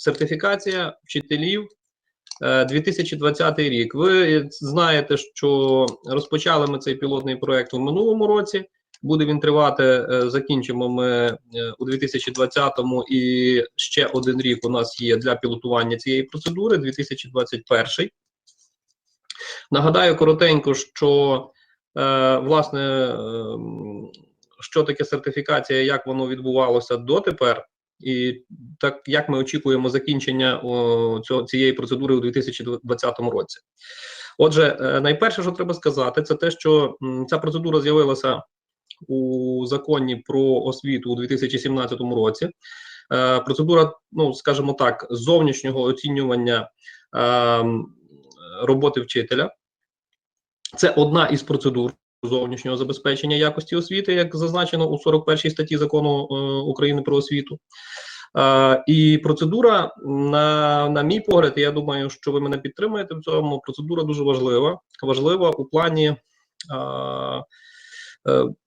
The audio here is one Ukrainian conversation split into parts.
Сертифікація вчителів е, 2020 рік. Ви знаєте, що розпочали ми цей пілотний проект у минулому році. Буде він тривати, е, закінчимо ми е, у 2020-му і ще один рік у нас є для пілотування цієї процедури 2021. Нагадаю коротенько, що е, власне е, що таке сертифікація, як воно відбувалося дотепер, і так як ми очікуємо закінчення цієї процедури у 2020 році. Отже, е, найперше, що треба сказати, це те, що ця процедура з'явилася у законі про освіту у 2017 році. Е, процедура, ну скажімо так, зовнішнього оцінювання е, роботи вчителя. Це одна із процедур зовнішнього забезпечення якості освіти, як зазначено у 41 статті закону е, України про освіту. Е, і процедура, на, на мій погляд, я думаю, що ви мене підтримаєте в цьому. Процедура дуже важлива. Важлива у плані е,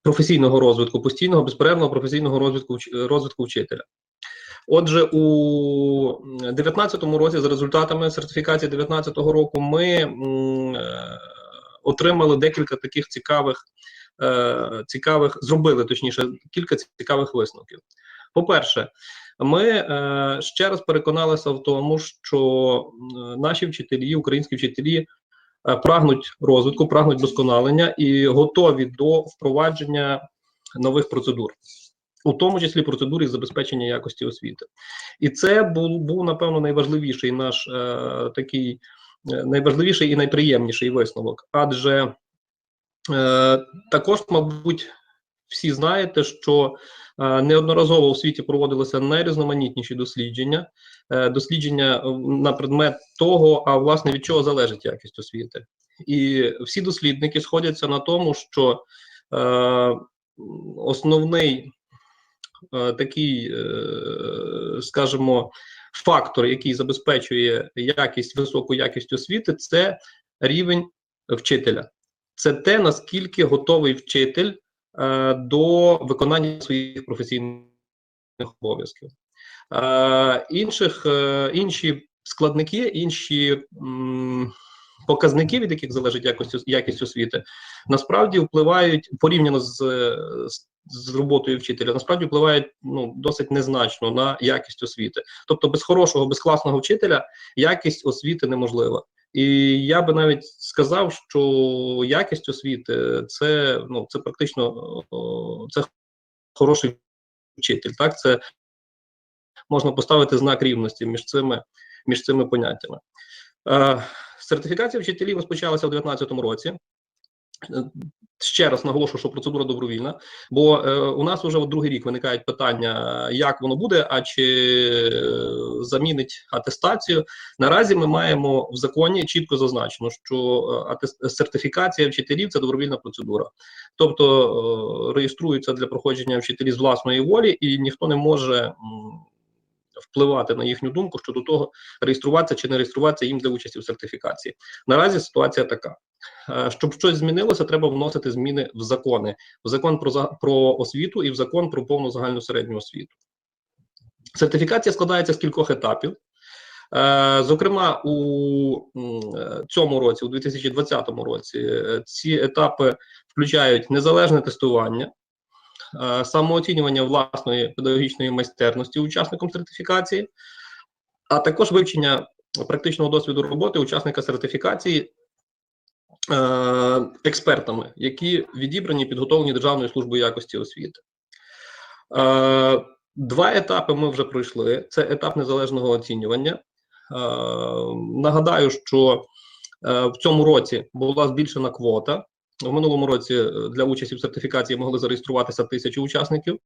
професійного розвитку, постійного безперервного професійного розвитку, розвитку вчителя. Отже, у 2019 році, за результатами сертифікації 2019 року, ми отримали декілька таких цікавих, е, цікавих, зробили точніше кілька цікавих висновків. По-перше, ми е, ще раз переконалися в тому, що наші вчителі, українські вчителі, е, прагнуть розвитку, прагнуть досконалення і готові до впровадження нових процедур. У тому числі процедури з забезпечення якості освіти, і це був, був напевно найважливіший наш е, такий е, найважливіший і найприємніший висновок. Адже е, також, мабуть, всі знаєте, що е, неодноразово у світі проводилися найрізноманітніші дослідження, е, дослідження е, на предмет того, а власне від чого залежить якість освіти. І всі дослідники сходяться на тому, що е, основний е, такий, е, скажімо, фактор, який забезпечує якість, високу якість освіти, це рівень вчителя. Це те, наскільки готовий вчитель е, до виконання своїх професійних обов'язків. Е, інших, е, інші складники, інші м, показники, від яких залежить якість, якість освіти, насправді впливають порівняно з, з, з роботою вчителя, насправді впливають ну, досить незначно на якість освіти. Тобто, без хорошого, без класного вчителя якість освіти неможлива. І я би навіть сказав, що якість освіти це ну це практично це хороший вчитель. Так, це можна поставити знак рівності між цими між цими поняттями. Е, сертифікація вчителів розпочалася у 2019 році. Е, Ще раз наголошую, що процедура добровільна, бо е, у нас вже другий рік виникають питання, як воно буде, а чи е, замінить атестацію. Наразі ми маємо в законі чітко зазначено, що е, атес- сертифікація вчителів це добровільна процедура, тобто е, реєструються для проходження вчителі з власної волі, і ніхто не може м, впливати на їхню думку щодо того, реєструватися чи не реєструватися їм для участі в сертифікації. Наразі ситуація така. Е, Щоб щось змінилося, треба вносити зміни в закони: в закон про про освіту і в закон про повну загальну середню освіту. Сертифікація складається з кількох етапів. Е, Зокрема, у е, цьому році, у 2020 році, ці етапи включають незалежне тестування, самооцінювання власної педагогічної майстерності учасником сертифікації, а також вивчення практичного досвіду роботи учасника сертифікації е, експертами, які відібрані і підготовлені Державною службою якості освіти. Е, Два етапи ми вже пройшли. Це етап незалежного оцінювання. Е, Нагадаю, що е, в цьому році була збільшена квота. В минулому році е, для участі в сертифікації могли зареєструватися тисячі учасників.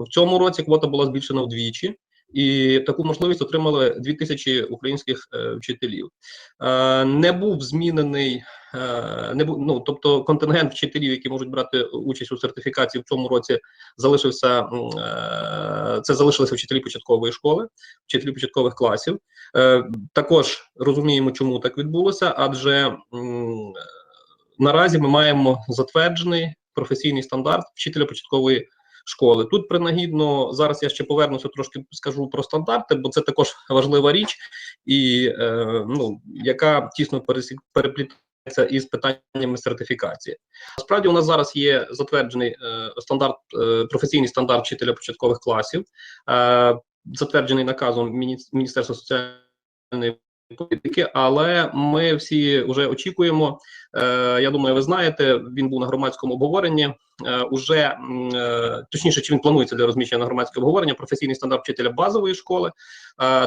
В цьому році квота була збільшена вдвічі, і таку можливість отримали 2000 українських е, вчителів. Е, не був змінений, не був, ну, тобто контингент вчителів, які можуть брати участь у сертифікації в цьому році, залишився це залишилися вчителі початкової школи, вчителі початкових класів. Також розуміємо, чому так відбулося, адже наразі ми маємо затверджений професійний стандарт вчителя початкової школи. Тут принагідно зараз я ще повернуся трошки скажу про стандарти, бо це також важлива річ, і е, ну яка тісно пересік переплітається із питаннями сертифікації. Насправді у нас зараз є затверджений е, стандарт, е, професійний стандарт вчителя початкових класів, е, затверджений наказом Міні- Міністерства соціальної політики, але ми всі вже очікуємо. Е, я думаю, ви знаєте, він був на громадському обговоренні. Е, уже е, точніше, чи він планується для розміщення на громадське обговорення? Професійний стандарт вчителя базової школи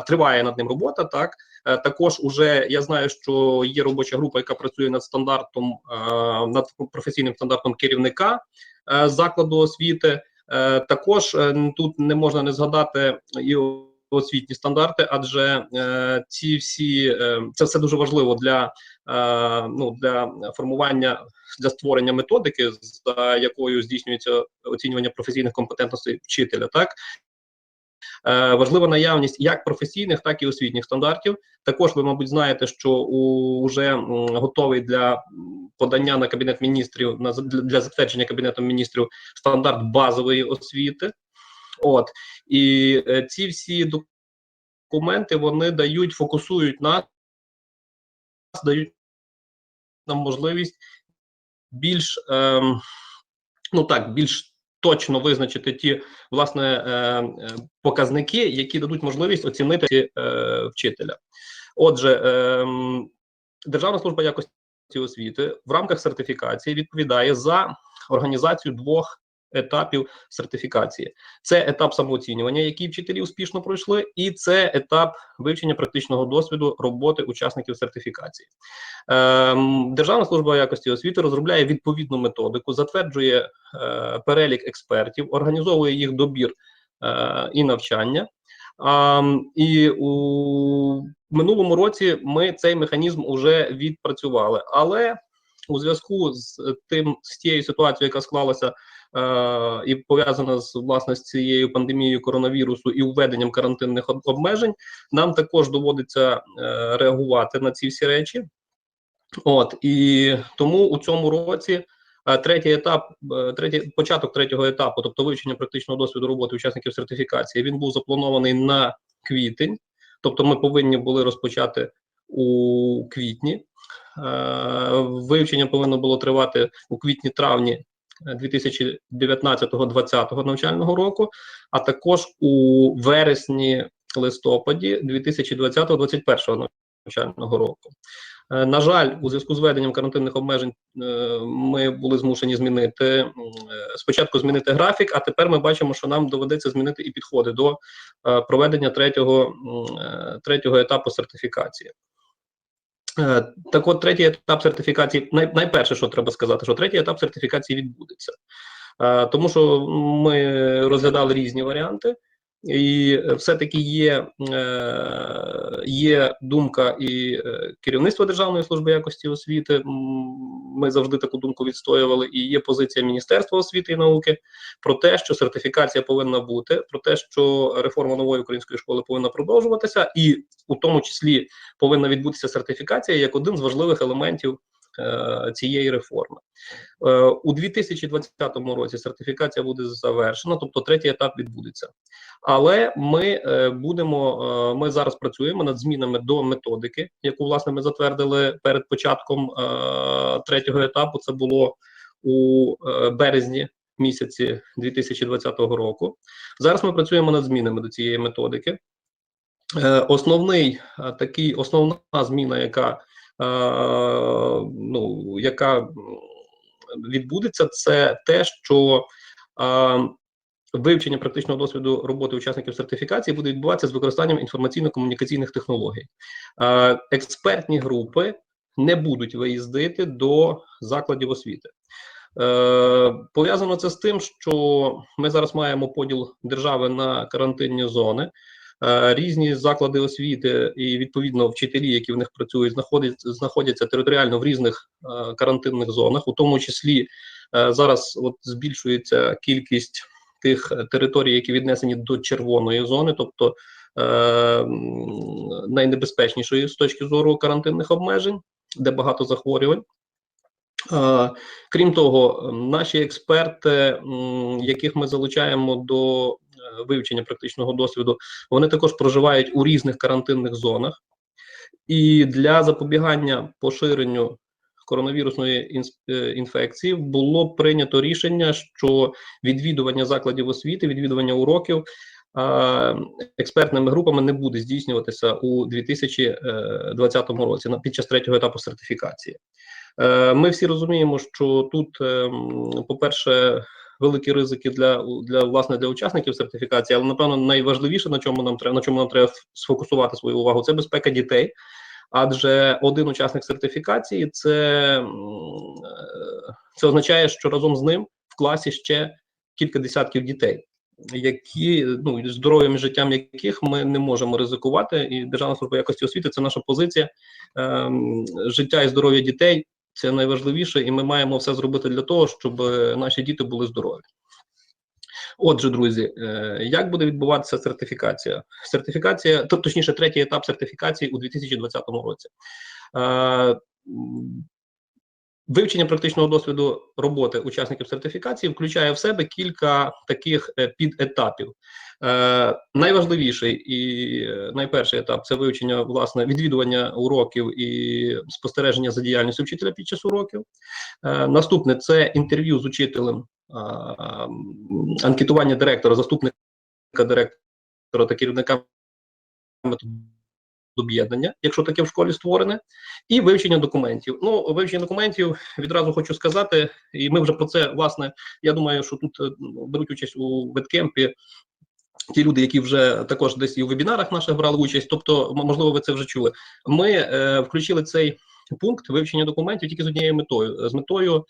триває над ним робота. Так також уже я знаю, що є робоча група, яка працює над стандартом, над професійним стандартом керівника закладу освіти. Також тут не можна не згадати і освітні стандарти, адже е, ці всі е, це все дуже важливо для е, ну для формування для створення методики, за якою здійснюється оцінювання професійних компетентностей вчителя. Так е, важлива наявність як професійних, так і освітніх стандартів. Також ви, мабуть, знаєте, що у вже готовий для подання на кабінет міністрів на для затвердження кабінетом міністрів стандарт базової освіти. От і е, ці всі документи вони дають, фокусують нас, дають нам можливість більш ем, ну так, більш точно визначити ті власне е, е, показники, які дадуть можливість оцінити е, вчителя. Отже, ем, Державна служба якості освіти в рамках сертифікації відповідає за організацію двох етапів сертифікації. Це етап самооцінювання, який вчителі успішно пройшли, і це етап вивчення практичного досвіду роботи учасників сертифікації. Ем, Державна служба якості освіти розробляє відповідну методику, затверджує е, перелік експертів, організовує їх добір е, і навчання. А, і у минулому році ми цей механізм вже відпрацювали. Але у зв'язку з тим з тією ситуацією, яка склалася і пов'язана з власне з цією пандемією коронавірусу і введенням карантинних обмежень, нам також доводиться е, реагувати на ці всі речі. От і тому у цьому році е, третій етап, е, третій початок третього етапу, тобто вивчення практичного досвіду роботи учасників сертифікації, він був запланований на квітень. Тобто, ми повинні були розпочати у квітні. Е, Вивчення повинно було тривати у квітні-травні 2019-2020 навчального року, а також у вересні листопаді 2020-2021 навчального року. Е, На жаль, у зв'язку з введенням карантинних обмежень е, ми були змушені змінити е, спочатку змінити графік, а тепер ми бачимо, що нам доведеться змінити і підходи до проведення третього, третього етапу сертифікації. Е, Так от, третій етап сертифікації, найперше, що треба сказати, що третій етап сертифікації відбудеться. Е, Тому що ми розглядали різні варіанти, і е, все-таки є, е, є думка і е, керівництва Державної служби якості освіти. Ми завжди таку думку відстоювали, і є позиція Міністерства освіти і науки про те, що сертифікація повинна бути, про те, що реформа нової української школи повинна продовжуватися, і у тому числі повинна відбутися сертифікація як один з важливих елементів цієї реформи. Е, у 2020 році сертифікація буде завершена, тобто третій етап відбудеться. Але ми е, будемо, е, ми зараз працюємо над змінами до методики, яку власне ми затвердили перед початком третього етапу. Це було у березні місяці 2020 року. Зараз ми працюємо над змінами до цієї методики. Основний такий основна зміна, яка ну яка відбудеться, це те, що е, вивчення практичного досвіду роботи учасників сертифікації буде відбуватися з використанням інформаційно-комунікаційних технологій. Е, Експертні групи не будуть виїздити до закладів освіти. Е, пов'язано це з тим, що ми зараз маємо поділ держави на карантинні зони. Е, Різні заклади освіти і відповідно вчителі, які в них працюють, знаходяться, знаходяться територіально в різних е, карантинних зонах, у тому числі е, зараз от збільшується кількість тих територій, які віднесені до червоної зони, тобто найнебезпечнішої з точки зору карантинних обмежень, де багато захворювань. Крім того, наші експерти, яких ми залучаємо до вивчення практичного досвіду, вони також проживають у різних карантинних зонах. І для запобігання поширенню коронавірусної е, інфекції було прийнято рішення, що відвідування закладів освіти, відвідування уроків е, експертними групами не буде здійснюватися у 2020 році під час третього етапу сертифікації. Е, Ми всі розуміємо, що тут, ем, по-перше, великі ризики для для власне для учасників сертифікації, але напевно найважливіше, на чому нам треба на чому нам треба сфокусувати свою увагу, це безпека дітей. Адже один учасник сертифікації це, е, це означає, що разом з ним в класі ще кілька десятків дітей, які ну здоров'ям і життям яких ми не можемо ризикувати. І Державна служба якості освіти це наша позиція. Ем, життя і здоров'я дітей це найважливіше, і ми маємо все зробити для того, щоб е, наші діти були здорові. Отже, друзі, е, як буде відбуватися сертифікація? Сертифікація, точніше, третій етап сертифікації у 2020 році. Вивчення практичного досвіду роботи учасників сертифікації включає в себе кілька таких е, підетапів. Е, найважливіший і е, найперший етап це вивчення власне відвідування уроків і спостереження за діяльністю вчителя під час уроків. Е, наступне це інтерв'ю з учителем, е, анкетування директора, заступника директора та керівника об'єднання, якщо таке в школі створене, і вивчення документів. Ну, вивчення документів відразу хочу сказати, і ми вже про це власне. Я думаю, що тут е, беруть участь у веткемпі ті люди, які вже також десь і у вебінарах наших брали участь. Тобто, можливо, ви це вже чули. Ми е, включили цей пункт вивчення документів тільки з однією метою з метою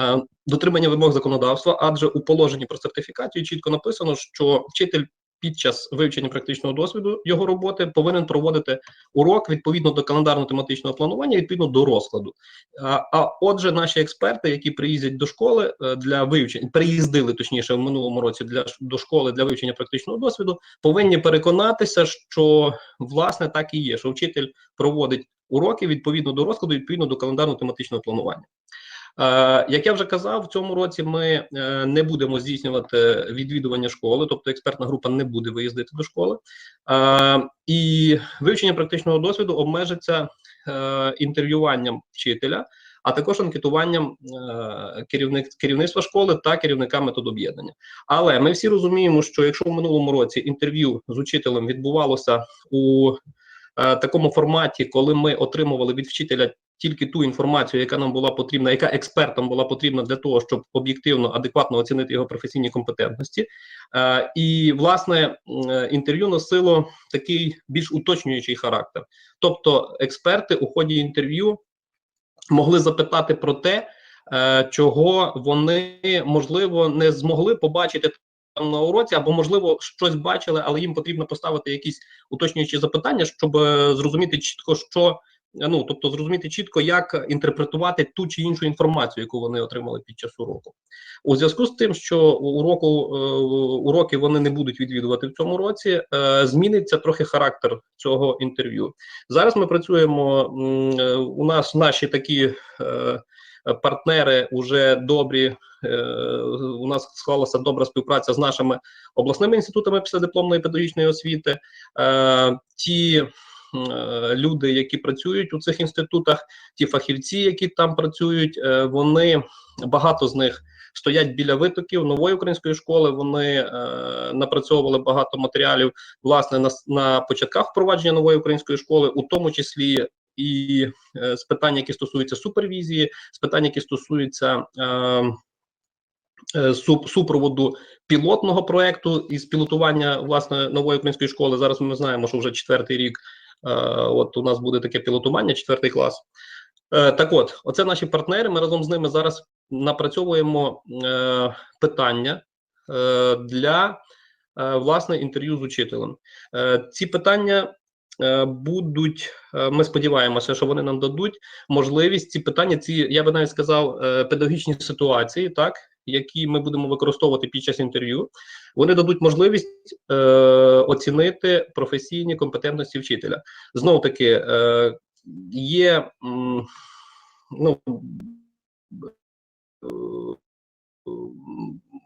е, дотримання вимог законодавства, адже у положенні про сертифікацію чітко написано, що вчитель під час вивчення практичного досвіду його роботи повинен проводити урок відповідно до календарно-тематичного планування, відповідно до розкладу. А, а отже, наші експерти, які приїздять до школи е, для вивчення, приїздили точніше в минулому році для до школи для вивчення практичного досвіду, повинні переконатися, що власне так і є, що вчитель проводить уроки відповідно до розкладу, відповідно до календарно-тематичного планування. Е, як я вже казав, в цьому році ми е, не будемо здійснювати відвідування школи, тобто експертна група не буде виїздити до школи. Е, і вивчення практичного досвіду обмежиться інтерв'юванням вчителя, а також анкетуванням керівник, керівництва школи та керівника методоб'єднання. Але ми всі розуміємо, що якщо в минулому році інтерв'ю з учителем відбувалося у такому форматі, коли ми отримували від вчителя тільки ту інформацію, яка нам була потрібна, яка експертам була потрібна для того, щоб об'єктивно, адекватно оцінити його професійні компетентності. Е, і власне е, інтерв'ю носило такий більш уточнюючий характер. Тобто, експерти у ході інтерв'ю могли запитати про те, е, чого вони можливо не змогли побачити там на уроці, або можливо щось бачили, але їм потрібно поставити якісь уточнюючі запитання, щоб зрозуміти чітко, що ну тобто зрозуміти чітко, як інтерпретувати ту чи іншу інформацію, яку вони отримали під час уроку. У зв'язку з тим, що уроку е, уроки вони не будуть відвідувати в цьому році, е, зміниться трохи характер цього інтерв'ю. Зараз ми працюємо. е, У нас наші такі партнери вже добрі. У нас склалася добра співпраця з нашими обласними інститутами післядипломної педагогічної освіти. Ті люди, які працюють у цих інститутах, ті фахівці, які там працюють, е, вони багато з них стоять біля витоків нової української школи. Вони е, напрацьовували багато матеріалів власне на, на початках впровадження нової української школи, у тому числі і е, з питань, які стосуються супервізії, з питань, які стосуються. Е, е, суп- супроводу пілотного проекту із пілотування власне нової української школи. Зараз ми знаємо, що вже четвертий рік. Е, От у нас буде таке пілотування, четвертий клас. Е, Так, от, оце наші партнери. Ми разом з ними зараз напрацьовуємо е, питання для власне інтерв'ю з учителем. Ці питання будуть. Ми сподіваємося, що вони нам дадуть можливість ці питання, ці я би навіть сказав, педагогічні ситуації, так які ми будемо використовувати під час інтерв'ю, вони дадуть можливість е, оцінити професійні компетентності вчителя. Знову таки, е, є м, ну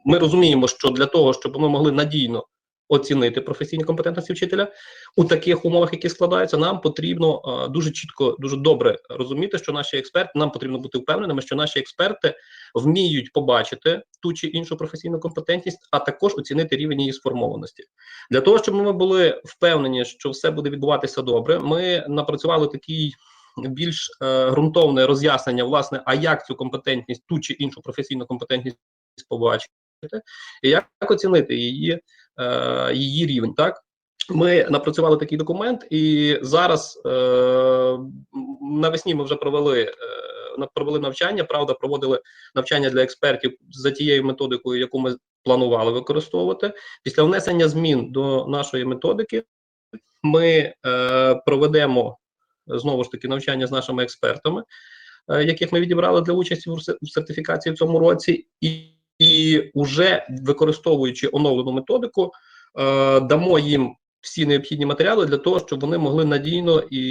ми розуміємо, що для того, щоб ми могли надійно оцінити професійні компетентності вчителя у таких умовах, які складаються, нам потрібно е, дуже чітко, дуже добре розуміти, що наші експерти нам потрібно бути впевненими, що наші експерти вміють побачити ту чи іншу професійну компетентність, а також оцінити рівень її сформованості. Для того щоб ми були впевнені, що все буде відбуватися добре, ми напрацювали такий. Більш е, ґрунтовне роз'яснення, власне, а як цю компетентність, ту чи іншу професійну компетентність побачити, і як оцінити її е, її рівень. Так ми напрацювали такий документ, і зараз е, навесні ми вже провели е, провели навчання. Правда, проводили навчання для експертів за тією методикою, яку ми планували використовувати. Після внесення змін до нашої методики ми е, проведемо знову ж таки навчання з нашими експертами, е, яких ми відібрали для участі в сертифікації в цьому році, і, і вже використовуючи оновлену методику, е, дамо їм всі необхідні матеріали для того, щоб вони могли надійно і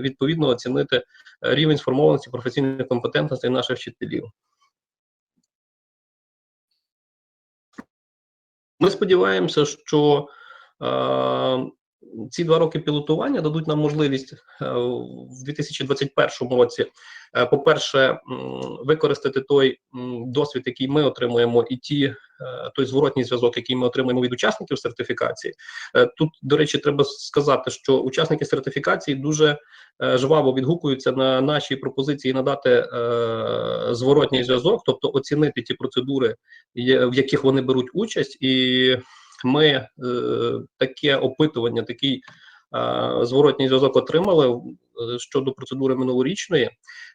відповідно оцінити рівень сформованості професійної компетентності наших вчителів. Ми сподіваємося, що е, ці два роки пілотування дадуть нам можливість е, в 2021 році, е, по-перше, використати той досвід, який ми отримуємо, і ті е, той зворотній зв'язок, який ми отримуємо від учасників сертифікації. Тут, до речі, треба сказати, що учасники сертифікації дуже жваво відгукуються на наші пропозиції надати зворотній зв'язок, тобто оцінити ті процедури, в яких вони беруть участь, і ми е, таке опитування, такий е, зворотній зв'язок отримали е, щодо процедури минулорічної.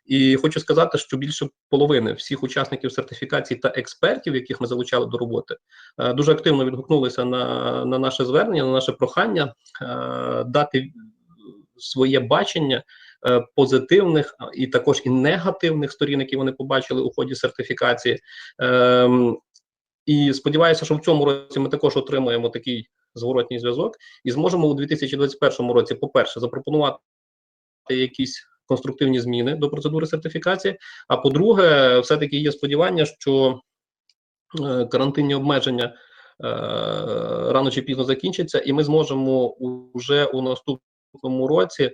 І хочу сказати, що більше половини всіх учасників сертифікації та експертів, яких ми залучали до роботи, дуже активно відгукнулися на, на наше звернення, на наше прохання дати своє бачення позитивних і також і негативних сторін, які вони побачили у ході сертифікації. І сподіваюся, що в цьому році ми також отримаємо такий зворотній зв'язок і зможемо у 2021 році, по-перше, запропонувати якісь конструктивні зміни до процедури сертифікації. А по-друге, все-таки є сподівання, що е, карантинні обмеження е, рано чи пізно закінчаться, і ми зможемо вже у наступному році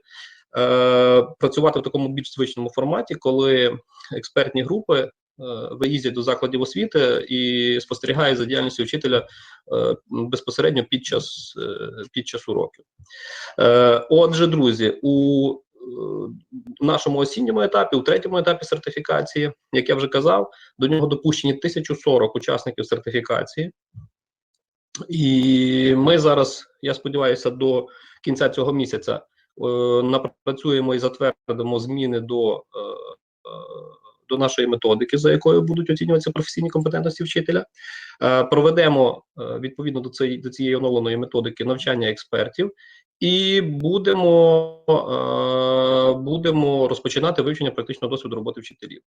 е, працювати в такому більш звичному форматі, коли експертні групи е, виїздять до закладів освіти і спостерігають за діяльністю вчителя е, безпосередньо під час, е, під час уроків. Отже, друзі, у нашому осінньому етапі, у третьому етапі сертифікації, як я вже казав, до нього допущені 1040 учасників сертифікації. І ми зараз, я сподіваюся, до кінця цього місяця напрацюємо і затвердимо зміни до, до нашої методики, за якою будуть оцінюватися професійні компетентності вчителя. Е, проведемо е, відповідно до цієї, до цієї оновленої методики навчання експертів. І будемо, е, будемо розпочинати вивчення практичного досвіду роботи вчителів.